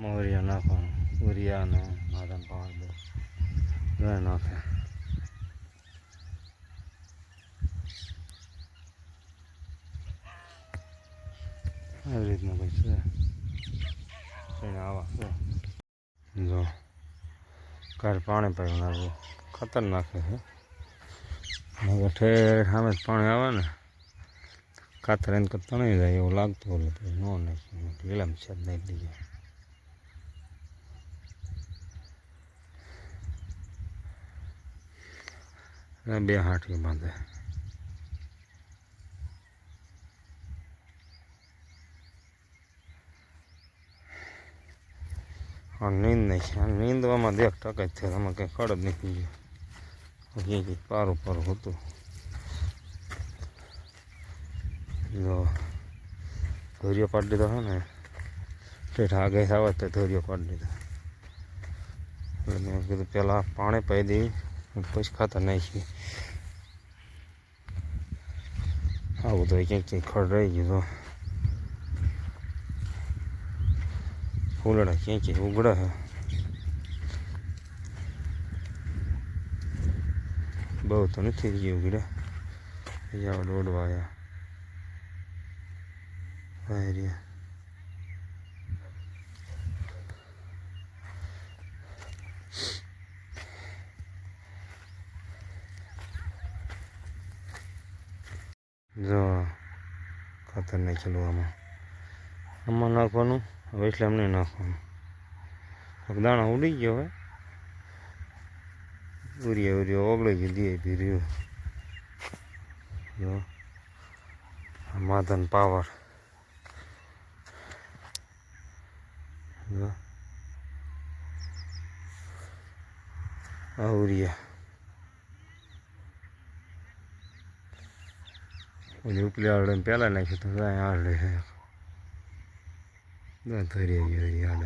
મોરિયા નાખવાનું ઉરિયા ને madam power દે નાખે આવી રીતનું કંઈ છે એને આવા છે જો કાલ પાણી પાયું નાખવું ખતરનાક છે નકર ઠેર સામે પાણી આવે ને કાતર એને નહીં જાય એવું લાગતું એટલે નો નાખ્યું લીલામ છે નહીં લઈએ અને બે હાંઠી બાંધે. નીંદ છે. આ નીંદવામાં દેખ ટકા જ થયો આમાં કંઈ ખડ જ નીકળી ગયો. એ કંઈક પારું પારું હતું. જો ધોરિયો પાડી દીધો છે ને, ઠેઠ આગળ આવે તો ધોરિયો પાડી દીધો. એટલે મેં કીધું પહેલાં પાણી પાઈ દઈ. પછી ખાતર નાખી આવું તો ક્યાંક ક્યાંક ખડ રહી ગયું ફૂલડા ક્યાંક ક્યાંક ઉગડે છે બહુ તો નથી ગયું ઉગડે અહીંયા દોડવા આવ્યા રહ્યા જો, ખાતર નાખેલું આમાં. આમાં નાખવાનું? હવે એટલે એમ નહીં નાખવાનું દાણા ઉડી ગયો હવે. ઉરિયા ઉરિયા, ઓગળી ગયું દીએ બી રહ્યું. માધન પાવર. જો. ઓલી ઉપલી આવડે પહેલાં નાખ્યું તો કાંઈ આવડે ના ધરી ગયો યાદ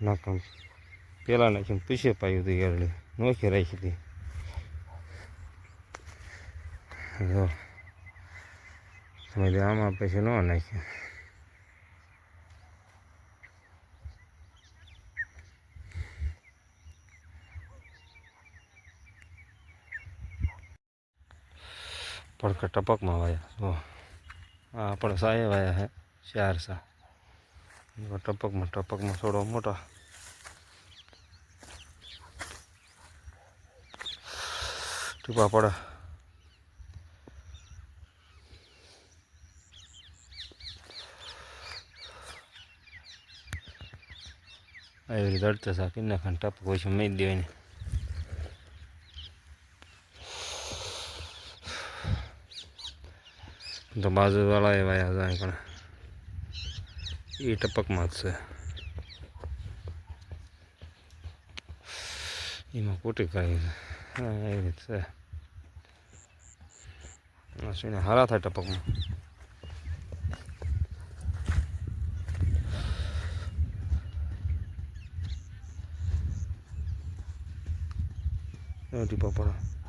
નાખમ પહેલાં નાખ્યું પીછે પાયું હતું યારડી નોખી રાખી હતી જો આમાં પછી ન નાખ્યું પડખા ટપકમાં વાયા. જો, આ પણ સાએ વાયા હે, ચાર સા. ટપકમાં ટપકમાં થોડો મોટા. ટીપા પડે. આવી રીતે અડતા સા કિન્ના ખાન ટપક પછી મેં દેવાની તો બાજુવાળા એવા જાય પણ એ ટપકમાં જ છે. એમાં કોટી કાઢી છે. એવી રીત છે. શું હારા થાય ટપકમાં. ટીપા પડે.